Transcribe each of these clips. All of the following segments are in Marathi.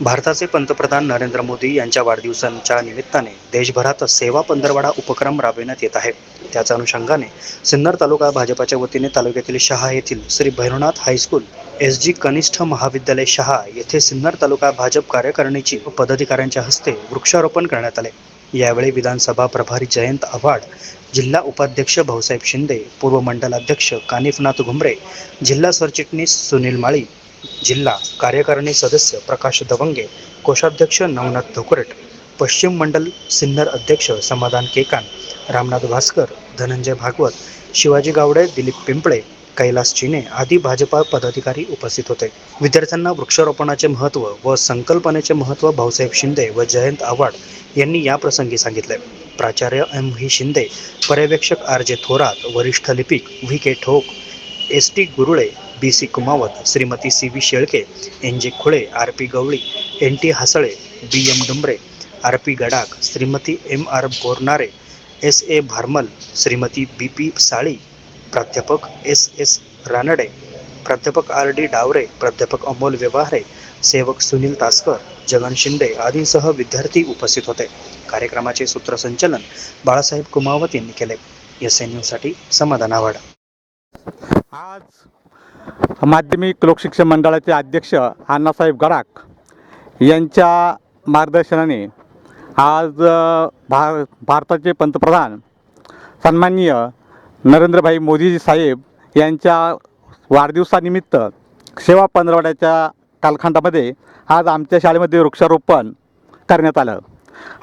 भारताचे पंतप्रधान नरेंद्र मोदी यांच्या वाढदिवसांच्या निमित्ताने देशभरात सेवा पंधरवाडा उपक्रम राबविण्यात येत आहे. त्याच्या अनुषंगाने सिन्नर तालुका भाजपाच्या वतीने तालुक्यातील शहा येथील Shri Bhairavnath high school S G कनिष्ठ महाविद्यालय शहा येथे सिन्नर तालुका भाजप कार्यकारिणीची पदाधिकाऱ्यांच्या हस्ते वृक्षारोपण करण्यात आले. यावेळी विधानसभा प्रभारी जयंत आव्हाड जिल्हा उपाध्यक्ष भाऊसाहेब शिंदे पूर्व मंडलाध्यक्ष कानिफनाथ घुमरे जिल्हा सरचिटणीस सुनील माळी जिल्हा कार्यकारिणी सदस्य प्रकाश दवंगे कोषाध्यक्ष नवनाथ धोकरट पश्चिम मंडल सिन्नर अध्यक्ष समाधान केकान रामनाथ भास्कर धनंजय भागवत शिवाजी गावडे दिलीप पिंपळे कैलास चिने आदी भाजपा पदाधिकारी उपस्थित होते. विद्यार्थ्यांना वृक्षारोपणाचे महत्त्व व संकल्पनेचे महत्त्व भाऊसाहेब शिंदे व जयंत आव्हाड यांनी याप्रसंगी सांगितले. प्राचार्य एम व्ही शिंदे पर्यवेक्षक आर जे थोरात वरिष्ठ लिपिक V K Thok S T Gurule B C Kumawat Shrimati C V Shelke N J Khule R P Gawali N T Hasale B M Dumbare R P Gadakh Shrimati M R Bornare S A Bharmal Shrimati B P Sali प्राध्यापक एस एस रानडे प्राध्यापक आर डी डावरे प्राध्यापक अमोल व्यवहारे सेवक सुनील तासकर जगन शिंदे आदींसह विद्यार्थी उपस्थित होते. कार्यक्रमाचे सूत्रसंचलन बाळासाहेब कुमावत यांनी केले. एस एन न्यूजसाठी समाधान आवड आज माध्यमिक लोकशिक्षण मंडळाचे अध्यक्ष अण्णासाहेब गडाख यांच्या मार्गदर्शनाने आज भार भारताचे पंतप्रधान सन्माननीय नरेंद्रभाई मोदीजी साहेब यांच्या वाढदिवसानिमित्त सेवा पंधरवड्याच्या कालखंडामध्ये आज आमच्या शाळेमध्ये वृक्षारोपण करण्यात आलं.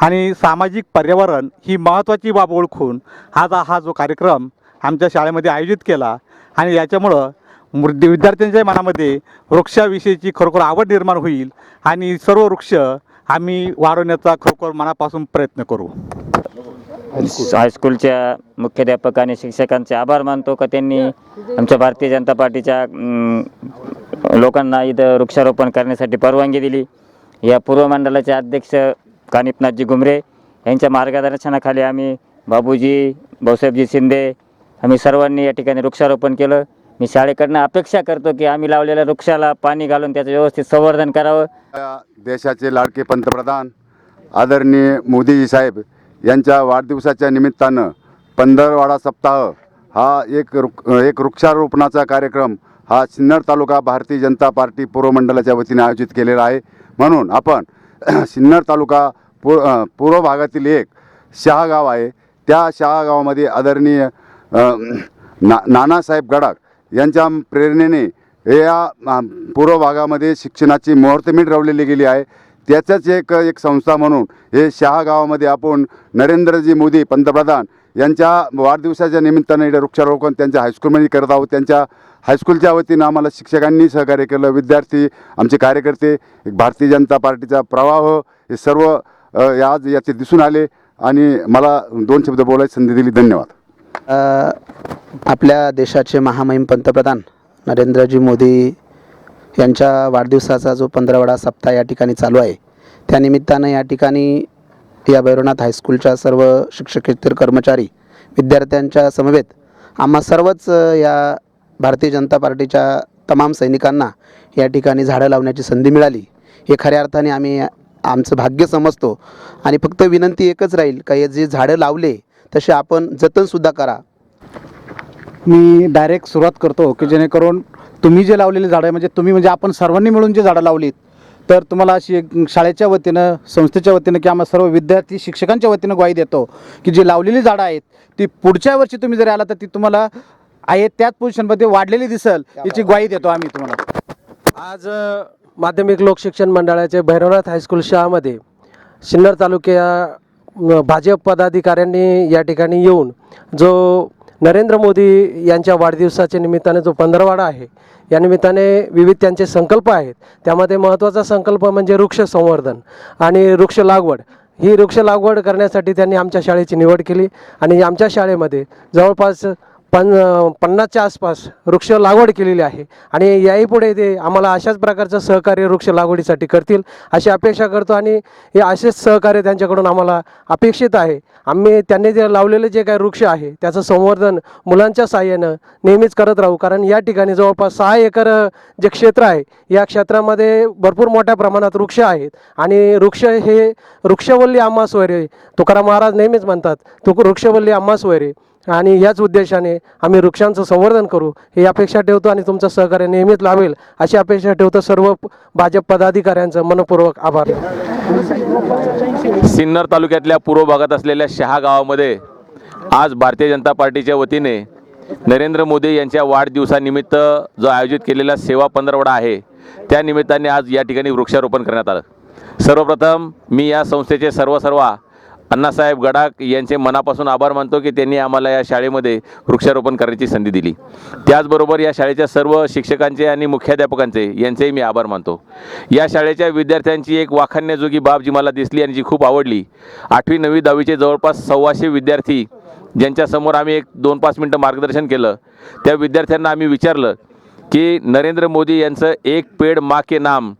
आणि सामाजिक पर्यावरण ही महत्त्वाची बाब ओळखून आज हा जो कार्यक्रम आमच्या शाळेमध्ये आयोजित केला आणि याच्यामुळं मृद विद्यार्थ्यांच्या मनामध्ये वृक्षाविषयीची खरोखर आवड निर्माण होईल आणि सर्व वृक्ष आम्ही वाढवण्याचा खरोखर मनापासून प्रयत्न करू. हायस्कूलच्या मुख्याध्यापक आणि शिक्षकांचे आभार मानतो का त्यांनी आमच्या भारतीय जनता पार्टीच्या लोकांना इथं वृक्षारोपण करण्यासाठी परवानगी दिली. या पूर्व मंडळाचे अध्यक्ष कानिपनाथजी घुमरे यांच्या मार्गदर्शनाखाली आम्ही बाबूजी भाऊसाहेबजी शिंदे आम्ही सर्वांनी या ठिकाणी वृक्षारोपण केलं. मी शाळेकडनं अपेक्षा करतो की आम्ही लावलेल्या वृक्षाला पाणी घालून त्याचं व्यवस्थित संवर्धन करावं. देशाचे लाडके पंतप्रधान आदरणीय मोदीजी साहेब यांच्या वाढदिवसाच्या निमित्तानं पंधरवाडा सप्ताह हा एक वृक एक वृक्षारोपणाचा कार्यक्रम हा सिन्नर तालुका भारतीय जनता पार्टी पूर्व मंडळाच्या वतीने आयोजित केलेला आहे. म्हणून आपण सिन्नर तालुका पूर पूर्व भागातील एक शहागाव आहे. त्या शहागावामध्ये आदरणीय ना नानासाहेब गडाख यांच्या प्रेरणेने या पूर्व भागामध्ये शिक्षणाची मुहूर्तमेढ रवलेली गेली आहे. त्याच्याच एक एक संस्था म्हणून हे शहा गावामध्ये आपण नरेंद्रजी मोदी पंतप्रधान यांच्या वाढदिवसाच्या निमित्तानं इकडे वृक्षारोपण त्यांच्या हायस्कूलमध्ये करत आहोत. त्यांच्या हायस्कूलच्या वतीनं आम्हाला शिक्षकांनी सहकार्य केलं. विद्यार्थी आमचे कार्यकर्ते एक भारतीय जनता पार्टीचा प्रवाह हे सर्व आज याचे दिसून आले आणि मला दोन शब्द बोलायची संधी दिली. धन्यवाद. आपल्या देशाचे महामहिम पंतप्रधान नरेंद्रजी मोदी यांच्या वाढदिवसाचा जो पंधरावडा सप्ताह या ठिकाणी चालू आहे त्यानिमित्तानं या ठिकाणी या भैरवनाथ हायस्कूलच्या सर्व शिक्षकेतर कर्मचारी विद्यार्थ्यांच्या समवेत आम्हा सर्वच या भारतीय जनता पार्टीच्या तमाम सैनिकांना या ठिकाणी झाडं लावण्याची संधी मिळाली. हे खऱ्या अर्थाने आम्ही आमचं भाग्य समजतो आणि फक्त विनंती एकच राहील का हे जे झाडं लावले तसे आपण जतनसुद्धा करा. मी डायरेक्ट सुरुवात करतो की जेणेकरून तुम्ही जे लावलेले झाडं आहे म्हणजे तुम्ही म्हणजे आपण सर्वांनी मिळून जे झाडं लावलीत तर तुम्हाला अशी एक शाळेच्या वतीनं संस्थेच्या वतीनं किंवा सर्व विद्यार्थी शिक्षकांच्या वतीनं ग्वाही देतो की जी लावलेली झाडं आहेत ती पुढच्या वर्षी तुम्ही जरी आला तर ती तुम्हाला आहे त्याच पोझिशनमध्ये वाढलेली दिसल याची ग्वाही देतो आम्ही तुम्हाला. आज माध्यमिक लोकशिक्षण मंडळाचे भैरवनाथ हायस्कूल शहामध्ये सिन्नर तालुक्या भाजप पदाधिकाऱ्यांनी या ठिकाणी येऊन जो नरेंद्र मोदी यांच्या वाढदिवसाच्या निमित्ताने जो पंधरवाडा आहे या निमित्ताने विविध त्यांचे संकल्प आहेत. त्यामध्ये महत्त्वाचा संकल्प म्हणजे वृक्ष संवर्धन आणि वृक्ष लागवड. ही वृक्ष लागवड करण्यासाठी त्यांनी आमच्या शाळेची निवड केली आणि आमच्या शाळेमध्ये जवळपास पन पन्नासच्या आसपास वृक्ष लागवड केलेली आहे. आणि याही पुढे ते आम्हाला अशाच प्रकारचं सहकार्य वृक्ष लागवडीसाठी करतील अशी अपेक्षा करतो. आणि हे असेच सहकार्य त्यांच्याकडून आम्हाला अपेक्षित आहे. आम्ही त्यांनी जे लावलेले जे काही वृक्ष आहे त्याचं संवर्धन मुलांच्या साह्यानं नेहमीच करत राहू. कारण या ठिकाणी जवळपास सहा एकर जे क्षेत्र आहे या क्षेत्रामध्ये भरपूर मोठ्या प्रमाणात वृक्ष आहेत. आणि वृक्ष हे वृक्षवल्ली आम्हा वैरे तुकाराम महाराज नेहमीच म्हणतात तुक वृक्षवल्ली आम्हा वैरे आणि याच उद्देशाने आम्ही वृक्षांचं संवर्धन करू. ही अपेक्षा ठेवतो आणि तुमचं सहकार्य नेहमीच लावेल अशी अपेक्षा ठेवतो सर्व भाजप पदाधिकाऱ्यांचं मनपूर्वक आभार. सिन्नर तालुक्यातल्या पूर्व भागात असलेल्या शहा गावामध्ये आज भारतीय जनता पार्टीच्या वतीने नरेंद्र मोदी यांच्या वाढदिवसानिमित्त जो आयोजित केलेला सेवा पंधरवडा आहे त्या निमित्ताने आज या ठिकाणी वृक्षारोपण करण्यात आलं. सर्वप्रथम मी या संस्थेचे सर्व सर्व अण्णासाहेब गडाख यांचे मनापासून आभार मानतो की त्यांनी आम्हाला या शाळेमध्ये वृक्षारोपण करण्याची संधी दिली. त्याचबरोबर या शाळेच्या सर्व शिक्षकांचे आणि मुख्याध्यापकांचे यांचेही मी आभार मानतो. या शाळेच्या विद्यार्थ्यांची एक वाखाणण्याजोगी बाब जी मला दिसली आणि जी खूप आवडली आठवी नववी दहावीचे जवळपास सव्वाशे विद्यार्थी ज्यांच्यासमोर आम्ही एक दोन पाच मिनटं मार्गदर्शन केलं त्या विद्यार्थ्यांना आम्ही विचारलं की नरेंद्र मोदी यांचं एक पेड मा के नाम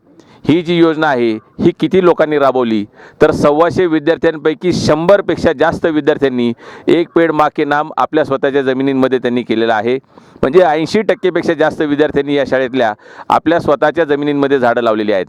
ही जी योजना आहे ही किती लोकांनी राबवली? तर सव्वाशे विद्यार्थ्यांपैकी शंभरपेक्षा जास्त विद्यार्थ्यांनी एक पेड मा के नाम आपल्या स्वतःच्या जमिनींमध्ये त्यांनी केलेलं आहे. म्हणजे ऐंशी टक्केपेक्षा जास्त विद्यार्थ्यांनी या शाळेतल्या आपल्या स्वतःच्या जमिनींमध्ये झाडं लावलेली आहेत.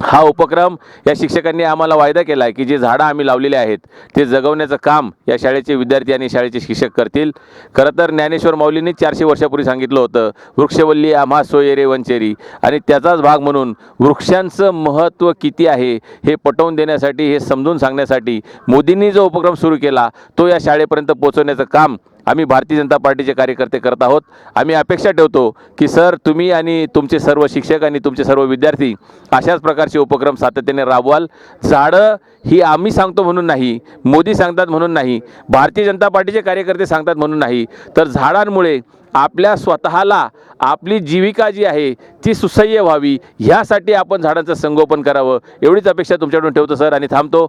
हा उपक्रम या शिक्षकांनी आम्हाला वायदा केला आहे की जे झाडं आम्ही लावलेले आहेत ते जगवण्याचं काम या शाळेचे विद्यार्थी आणि शाळेचे शिक्षक करतील. खरं तर ज्ञानेश्वर माऊलींनी चारशे वर्षापूर्वी सांगितलं होतं वृक्षवल्ली आम्हा सोयरे वंचेरी आणि त्याचाच भाग म्हणून वृक्षांचं महत्त्व किती आहे हे पटवून देण्यासाठी हे समजून सांगण्यासाठी मोदींनी जो उपक्रम सुरू केला तो या शाळेपर्यंत पोचवण्याचं काम आम्ही भारतीय जनता पार्टीचे कार्यकर्ते करत आहोत. आम्ही अपेक्षा ठेवतो की सर तुम्ही आणि तुमचे सर्व शिक्षक आणि तुमचे सर्व विद्यार्थी अशाच प्रकारचे उपक्रम सातत्याने राबवाल. झाडं ही आम्ही सांगतो म्हणून नाही मोदी सांगतात म्हणून नाही भारतीय जनता पार्टीचे कार्यकर्ते सांगतात म्हणून नाही. तर झाडांमुळे आपल्या स्वतःला आपली जीविका जी आहे ती सुसह्य व्हावी. ह्यासाठी आपण झाडांचं संगोपन करावं. एवढीच अपेक्षा तुमच्याकडून ठेवतो सर आणि थांबतो.